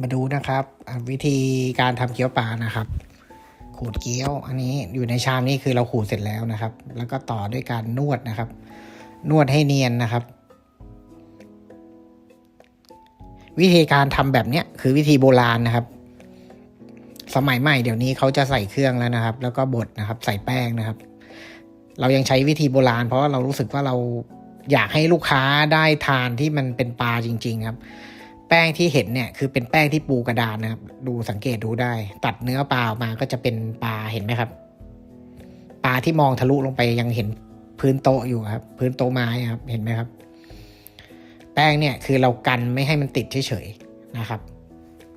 มาดูนะครับ วิธีการทำเกี๊ยวปลานะครับ ขูดเกี๊ยว อันนี้อยู่ในชามนี้คือเราขูดเสร็จแล้วนะครับ แล้วก็ต่อด้วยการนวดนะครับ นวดให้เนียนนะครับ วิธีการทำแบบเนี้ยคือวิธีโบราณนะครับ สมัยใหม่เดี๋ยวนี้เขาจะใส่เครื่องแล้วนะครับ แล้วก็บดนะครับ ใส่แป้งนะครับ เรายังใช้วิธีโบราณ เพราะเรารู้สึกว่าเราอยากให้ลูกค้าได้ทานที่มันเป็นปลาจริง ๆ ครับ แป้งที่เห็นเนี่ยคือเป็นแป้งที่ปูกระดานนะครับ ดูสังเกตดูได้ ตัดเนื้อปลาออกมาก็จะเป็นปลาเห็นไหมครับ ปลาที่มองทะลุลงไปยังเห็นพื้นโต๊ะอยู่ครับ พื้นโต๊ะไม้ครับเห็นไหมครับ แป้งเนี่ยคือเรากันไม่ให้มันติดเฉยๆนะครับ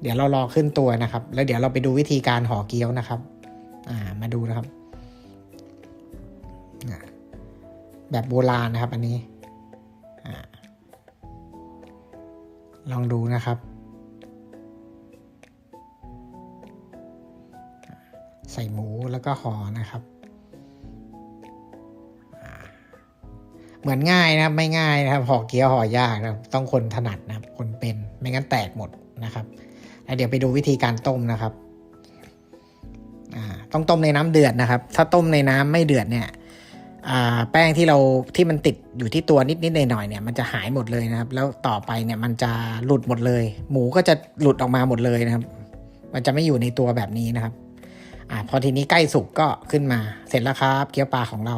เดี๋ยวเรารอขึ้นตัวนะครับ แล้วเดี๋ยวเราไปดูวิธีการห่อเกี๊ยวนะครับ อ่ามาดูนะครับแบบโบราณนะครับ อันนี้ ลองดูนะครับ ใส่หมูแล้วก็ห่อนะครับ เหมือนง่ายนะครับไม่ง่ายนะครับห่อเกี๊ยวห่อยากนะต้องคนถนัดนะครับ คนเป็นไม่งั้นแตกหมดนะครับแล้วเดี๋ยวไปดูวิธีการต้มนะครับต้องต้มในน้ำเดือดนะครับ ถ้าต้มในน้ำไม่เดือดเนี่ย แป้งที่เราที่มันติดอยู่ที่ตัวนิดๆหน่อยๆเนี่ยมันจะหายหมดเลยนะครับ แล้วต่อไปเนี่ยมันจะหลุดหมดเลย หมูก็จะหลุดออกมาหมดเลยนะครับ มันจะไม่อยู่ในตัวแบบนี้นะครับอ่าพอทีนี้ใกล้สุกก็ขึ้นมาเสร็จแล้วครับ เกี๊ยวปลาของเรา